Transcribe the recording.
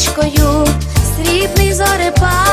річкою, срібний зорепад.